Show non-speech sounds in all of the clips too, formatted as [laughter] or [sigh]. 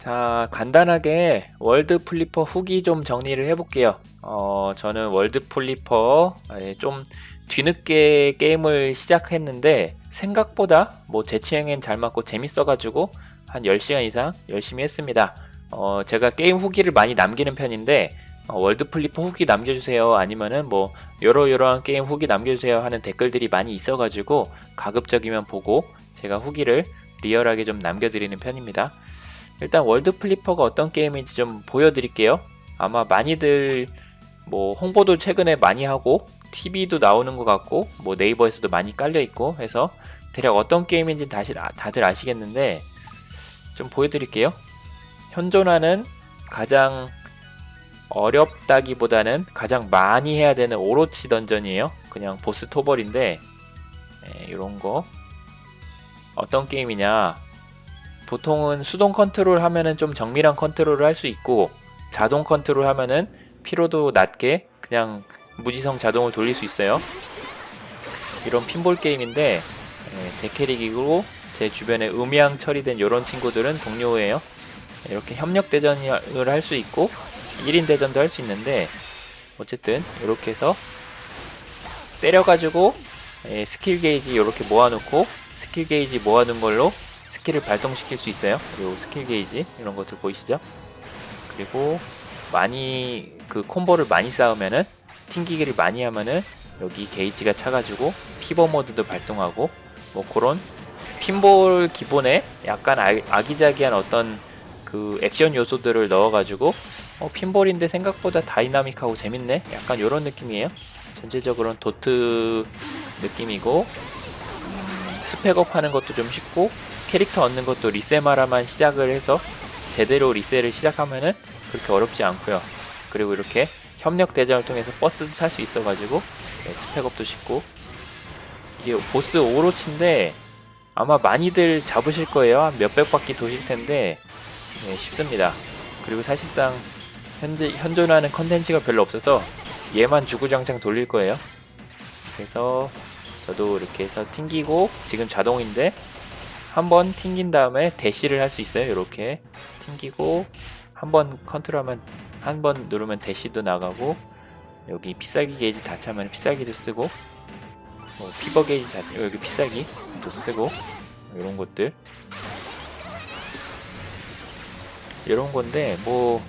자, 간단하게 월드 플리퍼 후기 좀 정리를 해볼게요. 어, 저는 월드 플리퍼 예, 좀 뒤늦게 게임을 시작했는데 생각보다 뭐제 취향엔 잘 맞고 재밌어가지고 한 10시간 이상 열심히 했습니다. 어, 제가 게임 후기를 많이 남기는 편인데 어, 월드 플리퍼 후기 남겨주세요 아니면은 뭐 여러 여러한 게임 후기 남겨주세요 하는 댓글들이 많이 있어가지고 가급적이면 보고 제가 후기를 리얼하게 좀 남겨드리는 편입니다. 일단 월드 플리퍼가 어떤 게임인지 좀 보여드릴게요. 아마 많이들 뭐 홍보도 최근에 많이 하고 TV도 나오는 것 같고 뭐 네이버에서도 많이 깔려 있고 해서 대략 어떤 게임인지 다시 아- 다들 아시겠는데 좀 보여드릴게요. 현존하는 가장 어렵다기보다는 가장 많이 해야 되는 오로치 던전이에요. 그냥 보스 토벌인데 이런 거 어떤 게임이냐 보통은 수동 컨트롤 하면은 좀 정밀한 컨트롤을 할 수 있고 자동 컨트롤 하면은 피로도 낮게 그냥 무지성 자동을 돌릴 수 있어요. 이런 핀볼 게임인데 예, 제 캐릭이고 제 주변에 음향 처리된 이런 친구들은 동료예요. 이렇게 협력 대전을 할 수 있고 1인 대전도 할 수 있는데 어쨌든 이렇게 해서 때려가지고 예, 스킬 게이지 이렇게 모아놓고 스킬 게이지 모아둔 걸로 스킬을 발동시킬 수 있어요. 요 스킬 게이지 이런 것들 보이시죠? 그리고 많이 그 콤보를 많이 쌓으면은 튕기기를 많이 하면은 여기 게이지가 차가지고 피버 모드도 발동하고 뭐 그런 핀볼 기본에 약간 아, 아기자기한 어떤 그 액션 요소들을 넣어가지고 어, 핀볼인데 생각보다 다이나믹하고 재밌네 약간 이런 느낌이에요 전체적으로는 도트 느낌이고 음, 스펙업 하는 것도 좀 쉽고 캐릭터 얻는 것도 리세마라만 시작을 해서 제대로 리세를 시작하면은 그렇게 어렵지 않고요. 그리고 이렇게 협력 대전을 통해서 버스도 탈 수 있어가지고 네, 스펙업도 쉽고. 이게 보스 오로치인데 아마 많이들 잡으실 거예요. 한 몇백 바퀴 도실 텐데 네, 쉽습니다. 그리고 사실상 현재 현존하는 컨텐츠가 별로 없어서 얘만 주구장창 돌릴 거예요. 그래서 저도 이렇게 해서 튕기고 지금 자동인데 한번 튕긴 다음에 대시를 할 수 있어요. 이렇게 튕기고 한 번 컨트롤하면 한 번 누르면 대시도 나가고 여기 피싸기 게이지 다 차면 피싸기도 쓰고 뭐 피버 게이지 다 여기 피싸기도 쓰고 이런 것들. 이런 건데 뭐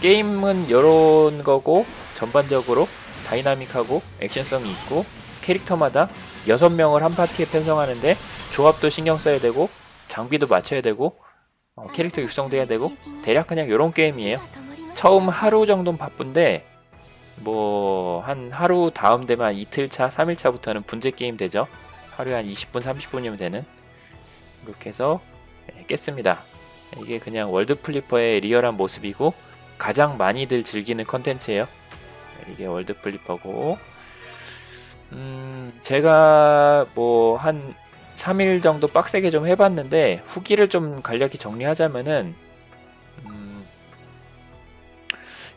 게임은 이런 거고 전반적으로 다이나믹하고 액션성이 있고 캐릭터마다 6명을 한 파티에 편성하는데 조합도 신경 써야 되고 장비도 맞춰야 되고 어, 캐릭터 육성도 해야 되고 대략 그냥 이런 게임이에요 처음 하루 정도는 바쁜데 뭐 한 하루 다음 되면 한 이틀 차, 3일 차부터는 분재 게임 되죠. 하루에 한 20분, 30분이면 되는 이렇게 해서 예, 깼습니다. 이게 그냥 월드 플리퍼의 리얼한 모습이고 가장 많이들 즐기는 컨텐츠예요. 이게 월드 플리퍼고 음, 제가 뭐 한 3일 정도 빡세게 좀 해봤는데 후기를 좀 간략히 정리하자면은 음,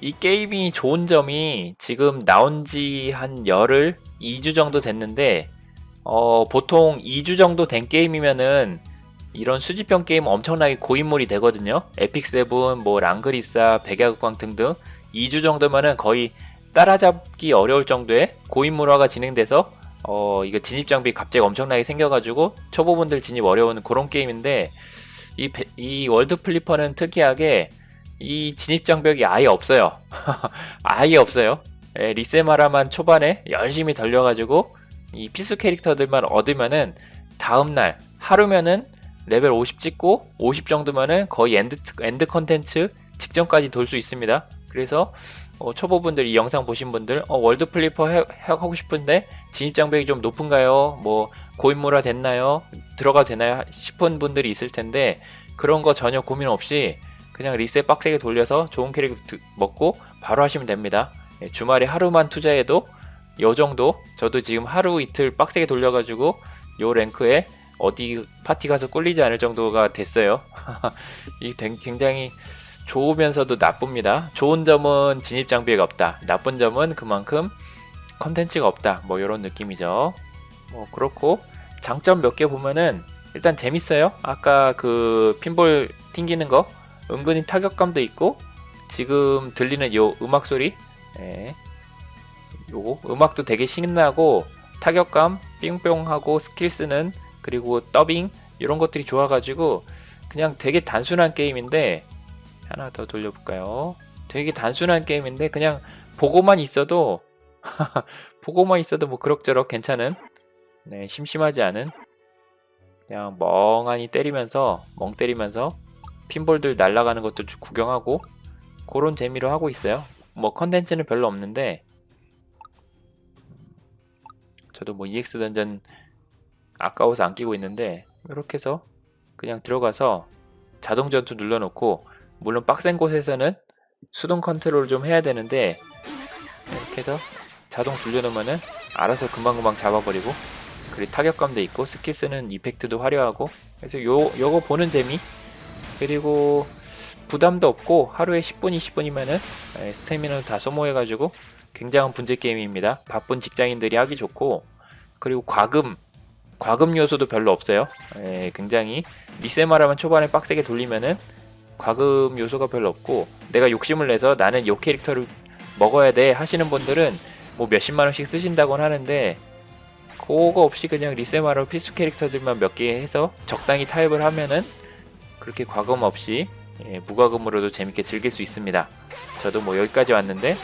이 게임이 좋은 점이 지금 나온 지 한 열흘, 2주 정도 됐는데, 어, 보통 2주 정도 된 게임이면은 이런 수집형 게임 엄청나게 고인물이 되거든요. 에픽세븐, 뭐, 랑그리사, 백야극광 등등 2주 정도면은 거의 따라잡기 어려울 정도의 고인물화가 진행돼서 어, 이거 진입 장비 갑자기 엄청나게 생겨가지고 초보분들 진입 어려운 그런 게임인데 이, 베- 이 월드 플리퍼는 특이하게 이 진입 장벽이 아예 없어요. [laughs] 아예 없어요. 예, 리세마라만 초반에 열심히 돌려가지고 이 필수 캐릭터들만 얻으면은 다음날 하루면은 레벨 50 찍고 50 정도면은 거의 엔드 엔드 컨텐츠 직전까지 돌 수 있습니다. 그래서 어, 초보분들 이 영상 보신 분들 어, 월드 플리퍼 해- 해- 하고 싶은데 진입 장벽이 좀 높은가요? 뭐 고인물화 됐나요? 들어가 되나요? 싶은 분들이 있을 텐데 그런 거 전혀 고민 없이 그냥 리셋 빡세게 돌려서 좋은 캐릭 드- 먹고 바로 하시면 됩니다. 예, 주말에 하루만 투자해도 요 정도 저도 지금 하루 이틀 빡세게 돌려가지고 요 랭크에 어디 파티 가서 꿀리지 않을 정도가 됐어요. [laughs] 이 된- 굉장히 좋으면서도 나쁩니다. 좋은 점은 진입 장비가 없다. 나쁜 점은 그만큼 컨텐츠가 없다. 뭐 이런 느낌이죠. 뭐 그렇고 장점 몇 개 보면은 일단 재밌어요. 아까 그 핀볼 튕기는 거 은근히 타격감도 있고 지금 들리는 요 음악 소리 예. 요거 음악도 되게 신나고 타격감 삥뿅하고 스킬 쓰는 그리고 더빙 이런 것들이 좋아가지고 그냥 되게 단순한 게임인데 하나 더 돌려볼까요? 되게 단순한 게임인데 그냥 보고만 있어도 [laughs] 보고만 있어도 뭐 그럭저럭 괜찮은 네, 심심하지 않은 그냥 멍하니 때리면서 멍 때리면서 핀볼들 날아가는 것도 쭉 구경하고 그런 재미로 하고 있어요. 뭐 컨텐츠는 별로 없는데 저도 뭐 EX 던전 아까워서 안 끼고 있는데 이렇게 해서 그냥 들어가서 자동 전투 눌러놓고 물론 빡센 곳에서는 수동 컨트롤 좀 해야 되는데 이렇게 해서 자동 돌려놓으면은 알아서 금방금방 잡아버리고 그리고 타격감도 있고 스킬 쓰는 이펙트도 화려하고 그래서 요 요거 보는 재미 그리고 부담도 없고 하루에 10분 20분이면은 스태미너를 다 소모해가지고 굉장한 분재 게임입니다. 바쁜 직장인들이 하기 좋고 그리고 과금 과금 요소도 별로 없어요. 에, 굉장히 리세마라만 초반에 빡세게 돌리면은 과금 요소가 별로 없고 내가 욕심을 내서 나는 요 캐릭터를 먹어야 돼 하시는 분들은 뭐 몇십만 원씩 쓰신다곤 하는데 그거 없이 그냥 리세마로 필수 캐릭터들만 몇 개 해서 적당히 타협을 하면은 그렇게 과금 없이 예, 무과금으로도 재밌게 즐길 수 있습니다. 저도 뭐 여기까지 왔는데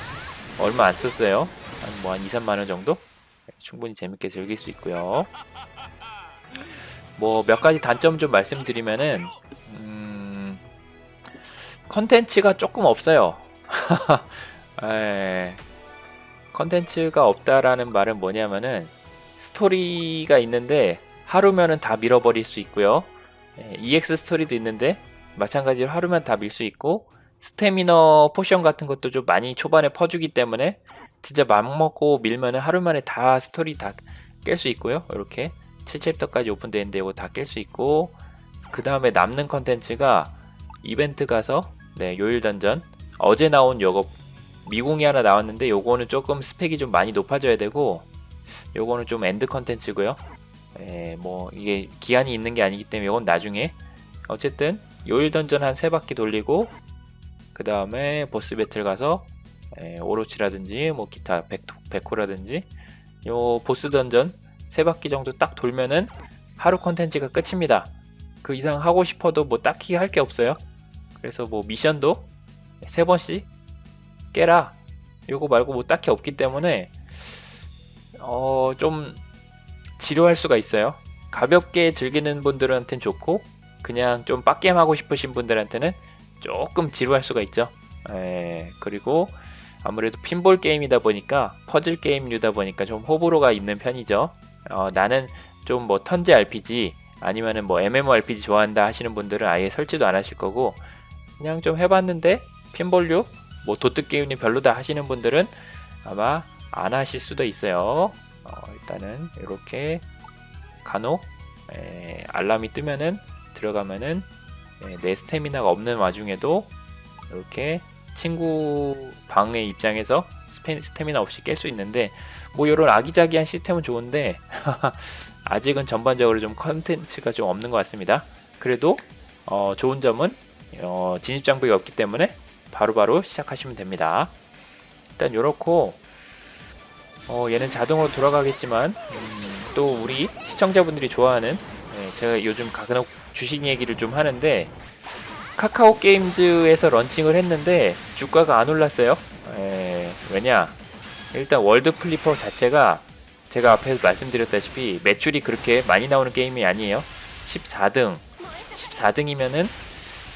얼마 안 썼어요. 한 뭐한 2, 3만 원 정도? 예, 충분히 재밌게 즐길 수 있고요. 뭐 몇 가지 단점 좀 말씀드리면은 음, 컨텐츠가 조금 없어요. 에, [laughs] 컨텐츠가 없다라는 말은 뭐냐면은 스토리가 있는데 하루면은 다 밀어버릴 수 있고요. 예, EX 스토리도 있는데 마찬가지로 하루면 다 밀 수 있고 스태미너 포션 같은 것도 좀 많이 초반에 퍼주기 때문에 진짜 맘 먹고 밀면은 하루 만에 다 스토리 다 깰 수 있고요. 이렇게 7챕터까지 오픈되어 있는데 이거 다 깰 수 있고 그 다음에 남는 컨텐츠가 이벤트 가서 네 요일 던전 어제 나온 요거 미궁이 하나 나왔는데 요거는 조금 스펙이 좀 많이 높아져야 되고 요거는 좀 엔드 컨텐츠고요. 예, 뭐 이게 기한이 있는 게 아니기 때문에 이건 나중에 어쨌든 요일 던전 한 세 바퀴 돌리고 그 다음에 보스 배틀 가서 예, 오로치라든지 뭐 기타 백, 백호라든지 요 보스 던전 세 바퀴 정도 딱 돌면은 하루 컨텐츠가 끝입니다. 그 이상 하고 싶어도 뭐 딱히 할 게 없어요. 그래서 뭐 미션도 세 번씩 깨라 요거 말고 뭐 딱히 없기 때문에 어 좀 지루할 수가 있어요. 가볍게 즐기는 분들한테는 좋고 그냥 좀 빡겜 하고 싶으신 분들한테는 조금 지루할 수가 있죠. 에, 그리고 아무래도 핀볼 게임이다 보니까 퍼즐 게임류다 보니까 좀 호불호가 있는 편이죠. 어, 나는 좀 뭐 턴제 RPG 아니면은 뭐 MMORPG 좋아한다 하시는 분들은 아예 설치도 안 하실 거고 그냥 좀 해봤는데 핀볼류 뭐 도트 게임이 별로다 하시는 분들은 아마 안 하실 수도 있어요. 어, 일단은 이렇게 간혹 에, 알람이 뜨면은 들어가면은 에, 내 스태미나가 없는 와중에도 이렇게 친구 방의 입장에서 스페, 스태미나 없이 깰 수 있는데 뭐 이런 아기자기한 시스템은 좋은데 [laughs] 아직은 전반적으로 좀 컨텐츠가 좀 없는 것 같습니다. 그래도 어, 좋은 점은 어, 진입 장벽이 없기 때문에 바로바로 바로 시작하시면 됩니다. 일단 요렇고 어, 얘는 자동으로 돌아가겠지만 음, 또 우리 시청자분들이 좋아하는 예, 제가 요즘 가끔 주식 얘기를 좀 하는데 카카오 게임즈에서 런칭을 했는데 주가가 안 올랐어요. 에, 왜냐? 일단 월드 플리퍼 자체가 제가 앞에서 말씀드렸다시피 매출이 그렇게 많이 나오는 게임이 아니에요. 14등. 14등이면은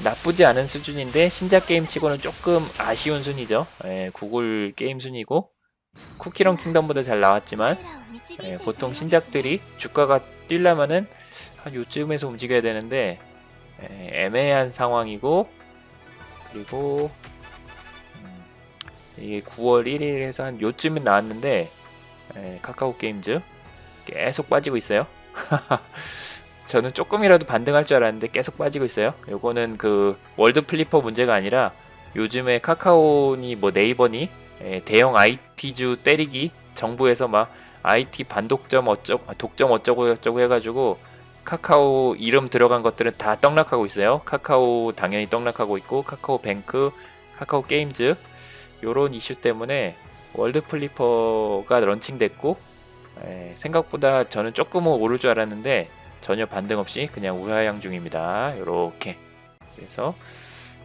나쁘지 않은 수준인데 신작 게임 치고는 조금 아쉬운 순위죠. 에, 구글 게임 순위고 쿠키런 킹덤보다 잘 나왔지만 에, 보통 신작들이 주가가 뛰려면은 한 요쯤에서 움직여야 되는데 에, 애매한 상황이고 그리고 음, 이게 9월 1일에서 한 요쯤은 나왔는데 에, 카카오 게임즈 계속 빠지고 있어요. [laughs] 저는 조금이라도 반등할 줄 알았는데 계속 빠지고 있어요. 요거는 그 월드 플리퍼 문제가 아니라 요즘에 카카오니 뭐 네이버니 에, 대형 IT주 때리기 정부에서 막 IT 반독점 어쩌고 독점 어쩌고 저쩌고 해가지고 카카오 이름 들어간 것들은 다 떡락하고 있어요. 카카오 당연히 떡락하고 있고 카카오 뱅크, 카카오 게임즈 요런 이슈 때문에 월드 플리퍼가 런칭됐고 에, 생각보다 저는 조금은 오를 줄 알았는데 전혀 반등 없이 그냥 우하향 중입니다. 요렇게 그래서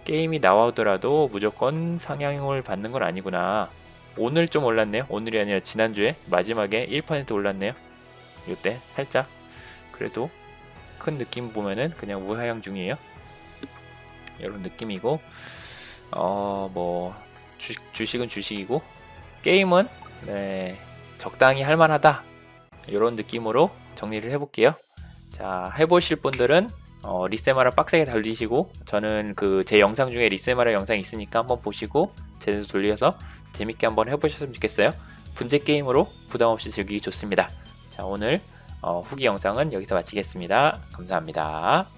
게임이 나오더라도 무조건 상향을 받는 건 아니구나. 오늘 좀 올랐네요. 오늘이 아니라 지난주에 마지막에 1% 올랐네요. 이때 살짝 그래도 큰 느낌 보면은 그냥 우하향 중이에요. 이런 느낌이고 어 뭐 주식 은 주식이고 게임은 네, 적당히 할만하다 이런 느낌으로 정리를 해볼게요. 자 해보실 분들은 어, 리세마라 빡세게 달리시고 저는 그 제 영상 중에 리세마라 영상이 있으니까 한번 보시고 제대로 돌려서 재밌게 한번 해보셨으면 좋겠어요. 분재 게임으로 부담 없이 즐기기 좋습니다. 자 오늘 어, 후기 영상은 여기서 마치겠습니다. 감사합니다.